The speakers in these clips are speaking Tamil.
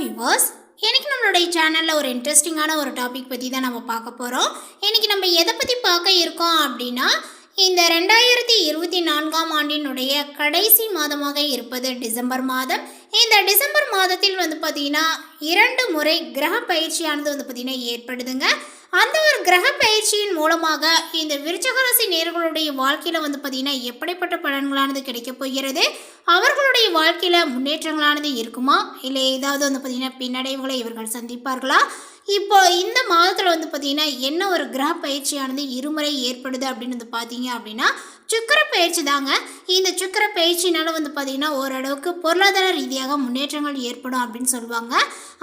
விவர்ஸ் இன்றைக்கி நம்மளுடைய சேனலில் ஒரு இன்ட்ரெஸ்டிங்கான ஒரு டாபிக் பற்றி தான் நம்ம பார்க்க போகிறோம் இன்னைக்கு நம்ம எதை பற்றி பார்க்க இருக்கோம் அப்படின்னா இந்த ரெண்டாயிரத்தி இருபத்தி நான்காம் ஆண்டினுடைய கடைசி மாதமாக இருப்பது டிசம்பர் மாதம். இந்த டிசம்பர் மாதத்தில் வந்து பார்த்திங்கன்னா இரண்டு முறை கிரக பயிற்சியானது வந்து பார்த்திங்கன்னா ஏற்படுதுங்க. அந்த கிரக பயிற்சியின் மூலமாக இந்த விருச்சகராசி நேர்களுடைய வாழ்க்கையில் வந்து பார்த்திங்கன்னா எப்படிப்பட்ட பலன்களானது கிடைக்கப் போகிறது? அவர்களுடைய வாழ்க்கையில் முன்னேற்றங்களானது இருக்குமா? இல்லை ஏதாவது வந்து பார்த்திங்கன்னா பின்னடைவுகளை இவர்கள் சந்திப்பார்களா? இப்போ இந்த மாதத்தில் வந்து பார்த்திங்கன்னா என்ன ஒரு கிரக பயிற்சியானது இருமுறை ஏற்படுது அப்படின்னு வந்து பார்த்தீங்க அப்படின்னா சுக்கர பயிற்சி தாங்க. இந்த சுக்கர பயிற்சினால வந்து பார்த்திங்கன்னா ஓரளவுக்கு பொருளாதார ரீதியாக முன்னேற்றங்கள் ஏற்படும் அப்படின்னு சொல்லுவாங்க.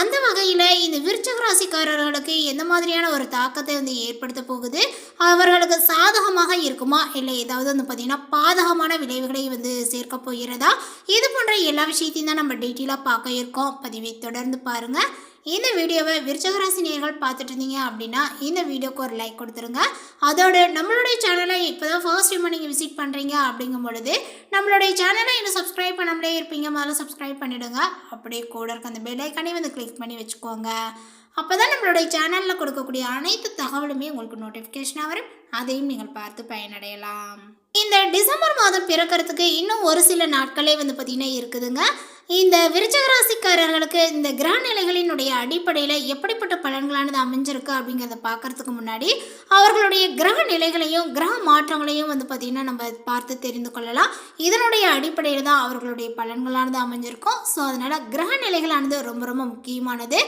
அந்த வகையில் இந்த விருச்சக ராசிக்காரர்களுக்கு எந்த மாதிரியான ஒரு தாக்கத்தை வந்து ஏற்படுத்த போகுது? அவர்களுக்கு சாதகமாக இருக்குமா? இல்லை ஏதாவது வந்து பார்த்திங்கன்னா பாதகமான விளைவுகளை வந்து சேர்க்க போகிறதா? இது போன்ற எல்லா விஷயத்தையும் தான் நம்ம டீட்டெயிலாக பார்க்க இருக்கோம். பதிவை தொடர்ந்து பாருங்கள் இந்த வீடியோவை விருச்சகராசி நேர்கள் பார்த்துட்டு இருந்தீங்க அப்படின்னா இந்த வீடியோக்கு ஒரு லைக் கொடுத்துருங்க. அதோடு நம்மளுடைய சேனலை இப்போ தான் ஃபர்ஸ்ட் டைம் நீங்கள் விசிட் பண்ணுறீங்க அப்படிங்கும் பொழுது நம்மளுடைய சேனலை இன்னும் சப்ஸ்கிரைப் பண்ணாமலே இருப்பீங்க. முதல்ல சப்ஸ்கிரைப் பண்ணிவிடுங்க அப்படியே கூட இருக்க அந்த பெல் ஐக்கானே வந்து கிளிக் பண்ணி வச்சுக்கோங்க. அப்போ தான் நம்மளுடைய சேனலில் கொடுக்கக்கூடிய அனைத்து தகவலுமே உங்களுக்கு நோட்டிஃபிகேஷனாக வரும். அதையும் நீங்கள் பார்த்து பயனடையலாம். இந்த டிசம்பர் மாதம் பிறக்கிறதுக்கு இன்னும் ஒரு சில நாட்களே வந்து பார்த்திங்கன்னா இருக்குதுங்க. இந்த விருச்சக ராசிக்காரர்களுக்கு இந்த கிரக நிலைகளினுடைய அடிப்படையில் எப்படிப்பட்ட பலன்களானது அமைஞ்சிருக்கு அப்படிங்கிறத பார்க்கறதுக்கு முன்னாடி அவர்களுடைய கிரக நிலைகளையும் கிரக மாற்றங்களையும் வந்து பார்த்திங்கன்னா நம்ம பார்த்து தெரிந்து கொள்ளலாம். இதனுடைய அடிப்படையில் தான் அவர்களுடைய பலன்களானது அமைஞ்சிருக்கும். ஸோ அதனால் கிரக நிலைகளானது ரொம்ப ரொம்ப முக்கியமானது.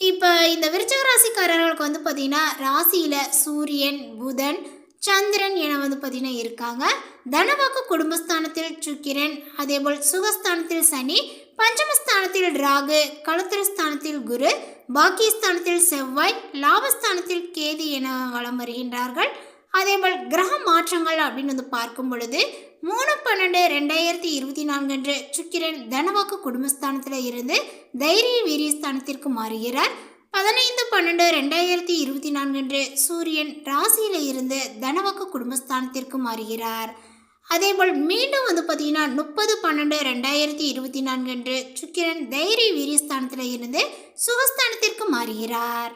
இப்போ இந்த விருச்சக ராசிக்காரர்களுக்கு வந்து பார்த்திங்கன்னா ராசியில் சூரியன் புதன் சந்திரன் என வந்து பார்த்தீங்கன்னா இருக்காங்க. தனவாக்கு குடும்பஸ்தானத்தில் சுக்கிரன் அதேபோல் சுகஸ்தானத்தில் சனி பஞ்சமஸ்தானத்தில் ராகு கலத்திரஸ்தானத்தில் குரு பாக்கியஸ்தானத்தில் செவ்வாய் லாபஸ்தானத்தில் கேது என வலம் வருகின்றார்கள். அதேபோல் கிரக மாற்றங்கள் அப்படின்னு வந்து பார்க்கும் பொழுது மூணு பன்னெண்டு ரெண்டாயிரத்தி இருபத்தி நான்கு அன்று சுக்கிரன் தனவாக்கு குடும்பஸ்தானத்தில் இருந்து தைரிய வீரியஸ்தானத்திற்கு மாறுகிறார். பதினைந்து பன்னெண்டு ரெண்டாயிரத்தி இருபத்தி நான்கு அன்று சூரியன் ராசியில் இருந்து தனவாக்கு குடும்பஸ்தானத்திற்கு மாறுகிறார். அதேபோல் மீண்டும் வந்து பார்த்தீங்கன்னா முப்பது பன்னெண்டு ரெண்டாயிரத்தி இருபத்தி நான்கு அன்று சுக்கிரன் தைரிய வீரியஸ்தானத்தில் இருந்து சுகஸ்தானத்திற்கு மாறுகிறார்.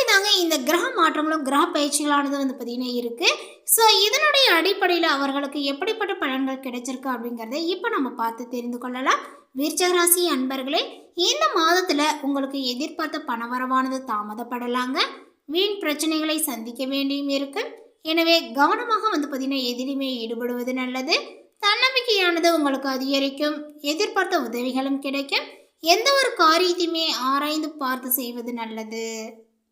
அப்படிதாங்க இந்த கிரக மாற்றங்களும் கிரக பயிற்சிகளானது வந்து பார்த்திங்கன்னா இருக்குது ஸோ இதனுடைய அடிப்படையில் அவர்களுக்கு எப்படிப்பட்ட பலன்கள் கிடைச்சிருக்கு அப்படிங்கிறத இப்போ நம்ம பார்த்து தெரிந்து கொள்ளலாம். விருச்சகராசி அன்பர்களே இந்த மாதத்தில் உங்களுக்கு எதிர்பார்த்த பணவரவானது தாமதப்படலாங்க. வீண் பிரச்சனைகளை சந்திக்க வேண்டியும் இருக்கு. எனவே கவனமாக வந்து பார்த்திங்கன்னா எதிலுமே ஈடுபடுவது நல்லது. தன்னம்பிக்கையானது உங்களுக்கு அதிகரிக்கும். எதிர்பார்த்த உதவிகளும் கிடைக்கும். எந்த ஒரு காரியத்தையுமே ஆராய்ந்து பார்த்து செய்வது நல்லது.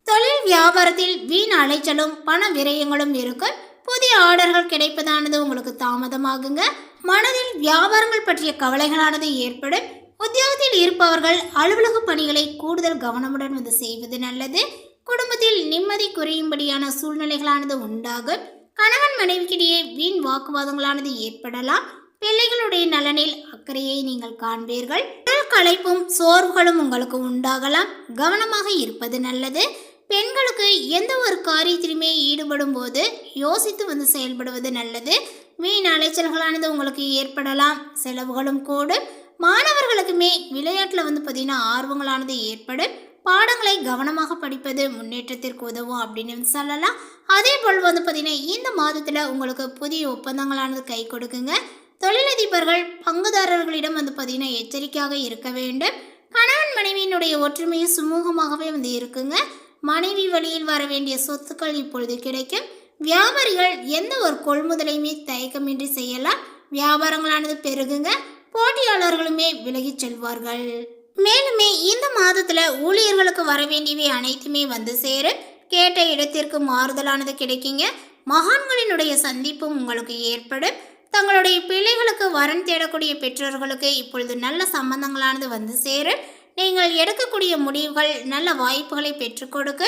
தொழில் வியாபாரத்தில் வீண் அலைச்சலும் பண விரயங்களும் இருக்கும் புதிய ஆர்டர்கள் கிடைப்பதானது உங்களுக்கு தாமதமாகுங்க. மனதில் வியாபாரங்கள் பற்றிய கவலைகளானது ஏற்படும். உத்தியோகத்தில் இருப்பவர்கள் அலுவலக பணிகளை கூடுதல் கவனமுடன் வந்து செய்வது நல்லது. குடும்பத்தில் நிம்மதி குறையும்படியான சூழ்நிலைகளானது உண்டாகும். கணவன் மனைவிக்கிடையே வீண் வாக்குவாதங்களானது ஏற்படலாம். பிள்ளைகளுடைய நலனில் அக்கறையை நீங்கள் காண்பீர்கள். உடல் களைப்பும் சோர்வுகளும் உங்களுக்கு உண்டாகலாம். கவனமாக இருப்பது நல்லது. பெண்களுக்கு எந்த ஒரு காரியத்திலுமே ஈடுபடும் போது யோசித்து வந்து செயல்படுவது நல்லது. வீண் அலைச்சல்களானது உங்களுக்கு ஏற்படலாம். செலவுகளும் கூடும். மாணவர்களுக்குமே விளையாட்டில் வந்து பார்த்திங்கன்னா ஆர்வங்களானது ஏற்படும். பாடங்களை கவனமாக படிப்பது முன்னேற்றத்திற்கு உதவும் அப்படின்னு சொல்லலாம். அதே போல் வந்து பார்த்திங்கன்னா இந்த மாதத்தில் உங்களுக்கு புதிய ஒப்பந்தங்களானது கை கொடுக்குங்க. தொழிலதிபர்கள் பங்குதாரர்களிடம் வந்து பார்த்திங்கன்னா எச்சரிக்கையாக இருக்க வேண்டும். கணவன் மனைவியினுடைய ஒற்றுமையும் சுமூகமாகவே வந்து இருக்குங்க. மனைவி வழியில் வர வேண்டிய சொத்துக்கள் இப்பொழுது கிடைக்கும். வியாபாரிகள் எந்த ஒரு கொள்முதலையுமே தயக்கமின்றி செய்யலாம். வியாபாரங்களானது பெருகுங்க. போட்டியாளர்களுமே விலகிச் செல்வார்கள். மேலுமே இந்த மாதத்துல ஊழியர்களுக்கு வர வேண்டியவை அனைத்துமே வந்து சேரும். கேட்ட இடத்திற்கு மாறுதலானது கிடைக்குங்க. மகான்களினுடைய சந்திப்பும் உங்களுக்கு ஏற்படும். தங்களுடைய பிள்ளைகளுக்கு வரன் தேடக்கூடிய பெற்றோர்களுக்கு இப்பொழுது நல்ல சம்பந்தங்களானது வந்து சேரும். நீங்கள் எடுக்கக்கூடிய முடிவுகள் நல்ல வாய்ப்புகளை பெற்றுக் கொடுக்க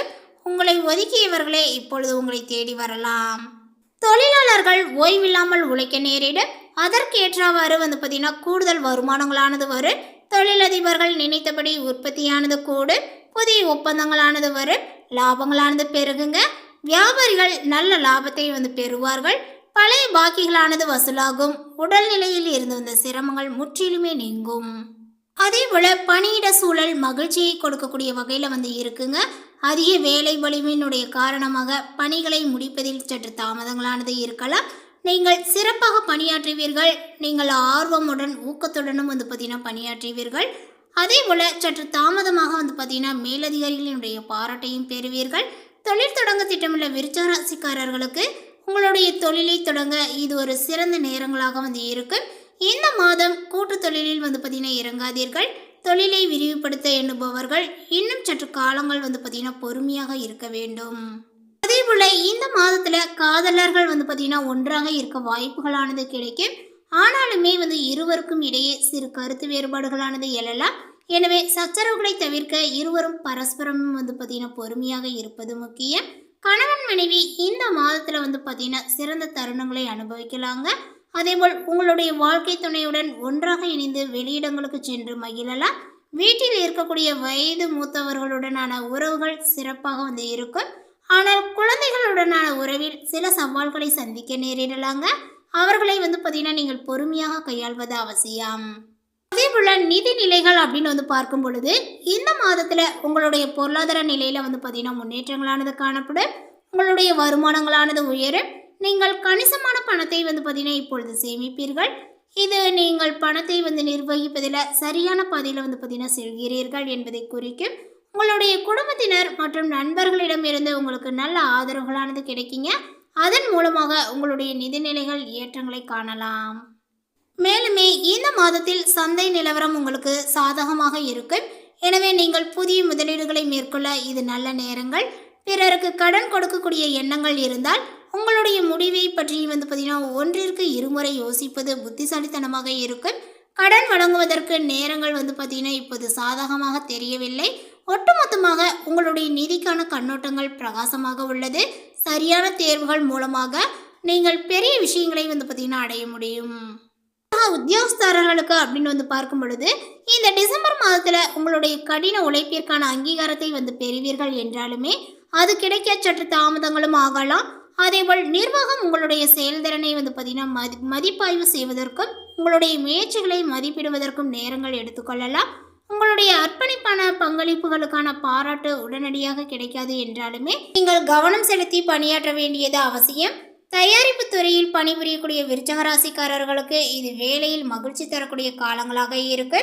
உங்களை ஒதுக்கியவர்களே இப்பொழுது உங்களை தேடி வரலாம். தொழிலாளர்கள் ஓய்வில்லாமல் உழைக்க நேரிடும் அதற்கேற்றவாறு வந்து பார்த்தீங்கன்னா கூடுதல் வருமானங்களானது வரும் தொழிலதிபர்கள் நினைத்தபடி உற்பத்தியானது கூடு. புதிய ஒப்பந்தங்களானது வரும் லாபங்களானது பெருகுங்க. வியாபாரிகள் நல்ல லாபத்தை வந்து பெறுவார்கள். பழைய பாக்கிகளானது வசூலாகும். உடல்நிலையில் இருந்து வந்த சிரமங்கள் முற்றிலுமே நீங்கும். அதே போல் பணியிட சூழல் மகிழ்ச்சியை கொடுக்கக்கூடிய வகையில் வந்து இருக்குங்க. அதிக வேலை வலிமையினுடைய காரணமாக பணிகளை முடிப்பதில் சற்று தாமதங்களானது இருக்கலாம். நீங்கள் சிறப்பாக பணியாற்றுவீர்கள். நீங்கள் ஆர்வமுடன் ஊக்கத்துடனும் வந்து பார்த்தீங்கன்னா பணியாற்றுவீர்கள். அதே போல் சற்று தாமதமாக வந்து பார்த்தீங்கன்னா மேலதிகாரிகளினுடைய பாராட்டையும் பெறுவீர்கள். தொழில் தொடங்க திட்டமிட்ட விருச்சராசிக்காரர்களுக்கு உங்களுடைய தொழிலை தொடங்க இது ஒரு சிறந்த நேரங்களாக வந்து இருக்குது இந்த மாதம் கூட்டு தொழிலில் வந்து பார்த்தீங்கன்னா இறங்காதீர்கள். தொழிலை விரிவுபடுத்த எண்ணுபவர்கள் இன்னும் சற்று காலங்கள் வந்து பார்த்தீங்கன்னா பொறுமையாக இருக்க வேண்டும். அதே போல் இந்த மாதத்தில் காதலர்கள் வந்து பார்த்தீங்கன்னா ஒன்றாக இருக்க வாய்ப்புகளானது கிடைக்கும். ஆனாலுமே வந்து இருவருக்கும் இடையே சிறு கருத்து வேறுபாடுகளானது எழலாம். எனவே சச்சரவுகளை தவிர்க்க இருவரும் பரஸ்பரம் வந்து பார்த்தீங்கன்னா பொறுமையாக இருப்பது முக்கியம். கணவன் மனைவி இந்த மாதத்தில் வந்து பார்த்தீங்கன்னா சிறந்த தருணங்களை அனுபவிக்கலாங்க. அதேபோல் உங்களுடைய வாழ்க்கை துணையுடன் ஒன்றாக இணைந்து வெளியிடங்களுக்கு சென்று மகிழலாம். வீட்டில் இருக்கக்கூடிய வயது மூத்தவர்களுடனான உறவுகள் சிறப்பாக வந்து இருக்கும். ஆனால் குழந்தைகளுடனான உறவில் சில சவால்களை சந்திக்க நேரிடலாங்க. அவர்களை வந்து பார்த்தீங்கன்னா நீங்கள் பொறுமையாக கையாள்வது அவசியம். அதே போல் நிதி நிலைகள் அப்படின்னு வந்து பார்க்கும் பொழுது இந்த மாதத்தில் உங்களுடைய பொருளாதார நிலையில் வந்து பார்த்தீங்கன்னா முன்னேற்றங்களானது காணப்படும். உங்களுடைய வருமானங்களானது உயரும். நீங்கள் கணிசமான பணத்தை வந்து பார்த்தீங்கன்னா இப்பொழுது சேமிப்பீர்கள். இது நீங்கள் பணத்தை வந்து நிர்வகிப்பதில் சரியான பாதையில் வந்து பார்த்தீங்கன்னா செல்கிறீர்கள் என்பதை குறிக்கும். உங்களுடைய குடும்பத்தினர் மற்றும் நண்பர்களிடமிருந்து உங்களுக்கு நல்ல ஆதரவுகளானது கிடைக்குங்க. அதன் மூலமாக உங்களுடைய நிதிநிலைகள் ஏற்றங்களை காணலாம். மேலுமே இந்த மாதத்தில் சந்தை நிலவரம் உங்களுக்கு சாதகமாக இருக்கும். எனவே நீங்கள் புதிய முதலீடுகளை மேற்கொள்ள இது நல்ல நேரங்கள். பிறருக்கு கடன் கொடுக்கக்கூடிய எண்ணங்கள் இருந்தால் உங்களுடைய முடிவை பற்றி வந்து பார்த்தீங்கன்னா ஒன்றிற்கு இருமுறை யோசிப்பது புத்திசாலித்தனமாக இருக்கும். கடன் வழங்குவதற்கு நேரங்கள் வந்து பார்த்தீங்கன்னா இப்போது சாதகமாக தெரியவில்லை. ஒட்டுமொத்தமாக உங்களுடைய நிதிக்கான கண்ணோட்டங்கள் பிரகாசமாக உள்ளது. சரியான தேர்வுகள் மூலமாக நீங்கள் பெரிய விஷயங்களை வந்து பார்த்தீங்கன்னா அடைய முடியும். உத்தியோகஸ்தாரர்களுக்கு அப்படின்னு வந்து பார்க்கும் பொழுது இந்த டிசம்பர் மாதத்தில் உங்களுடைய கடின உழைப்பிற்கான அங்கீகாரத்தை வந்து பெறுவீர்கள் என்றாலுமே அது கிடைக்க சற்று தாமதங்களும் ஆகலாம். அதேபோல் நிர்வாகம் உங்களுடைய செயல்திறனை வந்து பார்த்தீங்கன்னா மதி மதிப்பாய்வு செய்வதற்கும் உங்களுடைய முயற்சிகளை மதிப்பிடுவதற்கும் நேரங்கள் எடுத்துக்கொள்ளலாம் உங்களுடைய அர்ப்பணிப்பான பங்களிப்புகளுக்கான பாராட்டு உடனடியாக கிடைக்காது என்றாலுமே நீங்கள் கவனம் செலுத்தி பணியாற்ற வேண்டியது அவசியம். தயாரிப்பு துறையில் பணிபுரியக்கூடிய விருச்சகராசிக்காரர்களுக்கு இது வேலையில் மகிழ்ச்சி தரக்கூடிய காலங்களாக இருக்கு.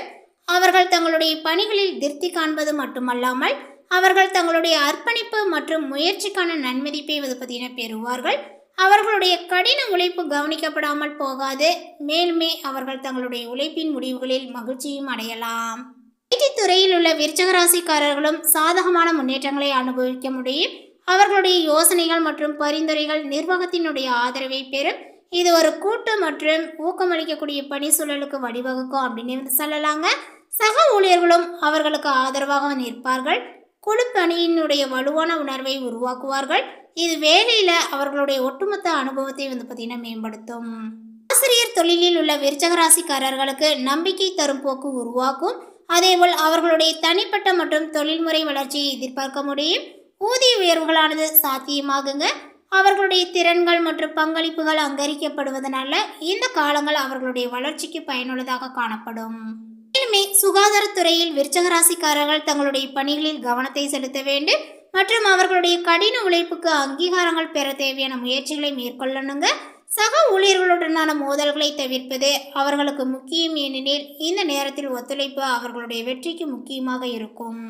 அவர்கள் தங்களுடைய பணிகளில் திருப்தி காண்பது மட்டுமல்லாமல் அவர்கள் தங்களுடைய அர்ப்பணிப்பு மற்றும் முயற்சிக்கான நன்மதிப்பை வந்து பெறுவார்கள். அவர்களுடைய கடின உழைப்பு கவனிக்கப்படாமல் போகாது. மேலுமே அவர்கள் தங்களுடைய உழைப்பின் முடிவுகளில் மகிழ்ச்சியும் அடையலாம். ஐடி துறையில் உள்ள விருச்சகராசிக்காரர்களும் சாதகமான முன்னேற்றங்களை அனுபவிக்க முடியும். அவர்களுடைய யோசனைகள் மற்றும் பரிந்துரைகள் நிர்வாகத்தினுடைய ஆதரவை பெறும். இது ஒரு கூட்டு மற்றும் ஊக்கமளிக்கக்கூடிய பணி சூழலுக்கு வழிவகுக்கும் அப்படின்னு சொல்லலாங்க. சக ஊழியர்களும் அவர்களுக்கு ஆதரவாக நிற்பார்கள். குழுப்பணியினுடைய வலுவான உணர்வை உருவாக்குவார்கள். இது வேலையில் அவர்களுடைய ஒட்டுமொத்த அனுபவத்தை வந்து பார்த்தீங்கன்னா மேம்படுத்தும். ஆசிரியர் தொழிலில் உள்ள விருச்சகராசிக்காரர்களுக்கு நம்பிக்கை தரும் போக்கு உருவாக்கும். அதேபோல் அவர்களுடைய தனிப்பட்ட மற்றும் தொழில்முறை வளர்ச்சியை எதிர்பார்க்க முடியும். ஊதிய உயர்வுகளானது சாத்தியமாகுங்க. அவர்களுடைய திறன்கள் மற்றும் பங்களிப்புகள் அங்கரிக்கப்படுவதனால இந்த காலங்கள் அவர்களுடைய வளர்ச்சிக்கு பயனுள்ளதாக காணப்படும். மேலுமே சுகாதாரத்துறையில் விருச்சக ராசிக்காரர்கள் தங்களுடைய பணிகளில் கவனத்தை செலுத்த வேண்டும். மற்றும் அவர்களுடைய கடின உழைப்புக்கு அங்கீகாரங்கள் பெற தேவையான முயற்சிகளை மேற்கொள்ளணுங்க. சக ஊழியர்களுடனான மோதல்களை தவிர்ப்பது அவர்களுக்கு முக்கியம் ஏனெனில் இந்த நேரத்தில் ஒத்துழைப்பு அவர்களுடைய வெற்றிக்கு முக்கியமாக இருக்கும்.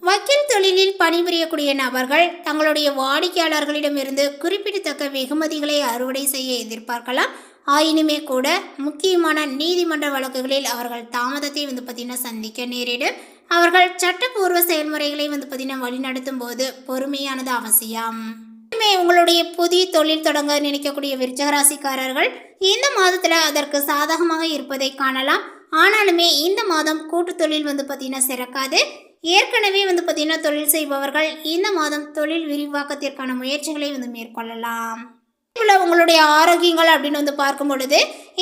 வக்கீல் தொழிலில் பணிபுரியக்கூடிய நபர்கள் தங்களுடைய வாடிக்கையாளர்களிடமிருந்து குறிப்பிடத்தக்க வெகுமதிகளை அறுவடை செய்ய எதிர்பார்க்கலாம். ஆயினுமே கூட முக்கியமான நீதிமன்ற வழக்குகளில் அவர்கள் தாமதத்தை வந்து பார்த்தீங்கன்னா சந்திக்க நேரிடும். அவர்கள் சட்டப்பூர்வ செயல்முறைகளை வந்து பார்த்தீங்கன்னா வழிநடத்தும் போது பொறுமையானது அவசியம். உங்களுடைய புதிய தொழில் தொடங்க நினைக்கக்கூடிய விருச்சகராசிக்காரர்கள் இந்த மாதத்தில் அதற்கு சாதகமாக இருப்பதை காணலாம். ஆனாலுமே இந்த மாதம் கூட்டு தொழில் வந்து பார்த்தீங்கன்னா சிறக்காது. ஏற்கனவே வந்து பார்த்தீங்கன்னா தொழில் செய்பவர்கள் இந்த மாதம் தொழில் விரிவாக்கத்திற்கான முயற்சிகளை வந்து மேற்கொள்ளலாம். உள்ள உங்களுடைய ஆரோக்கியங்கள் அப்படின்னு வந்து பார்க்கும் பொழுது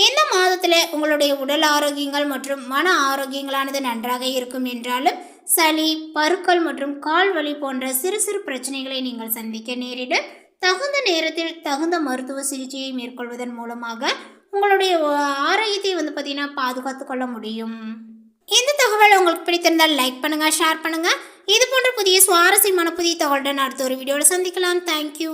இந்த மாதத்தில் உங்களுடைய உடல் ஆரோக்கியங்கள் மற்றும் மன ஆரோக்கியங்களானது நன்றாக இருக்கும் என்றாலும் சளி பருக்கள் மற்றும் கால் வலி போன்ற சிறு சிறு பிரச்சனைகளை நீங்கள் சந்திக்க நேரிடும். தகுந்த நேரத்தில் தகுந்த மருத்துவ சிகிச்சையை மேற்கொள்வதன் மூலமாக உங்களுடைய ஆரோக்கியத்தை வந்து பார்த்தீங்கன்னா பாதுகாத்து கொள்ள முடியும். இந்த தகவல் உங்களுக்கு பிடித்திருந்தால் லைக் பண்ணுங்கள் ஷேர் பண்ணுங்கள் இது போன்ற புதிய சுவாரஸ்யமான புதிய தகவலுடன் அடுத்த ஒரு வீடியோவில் சந்திக்கலாம். தேங்க்யூ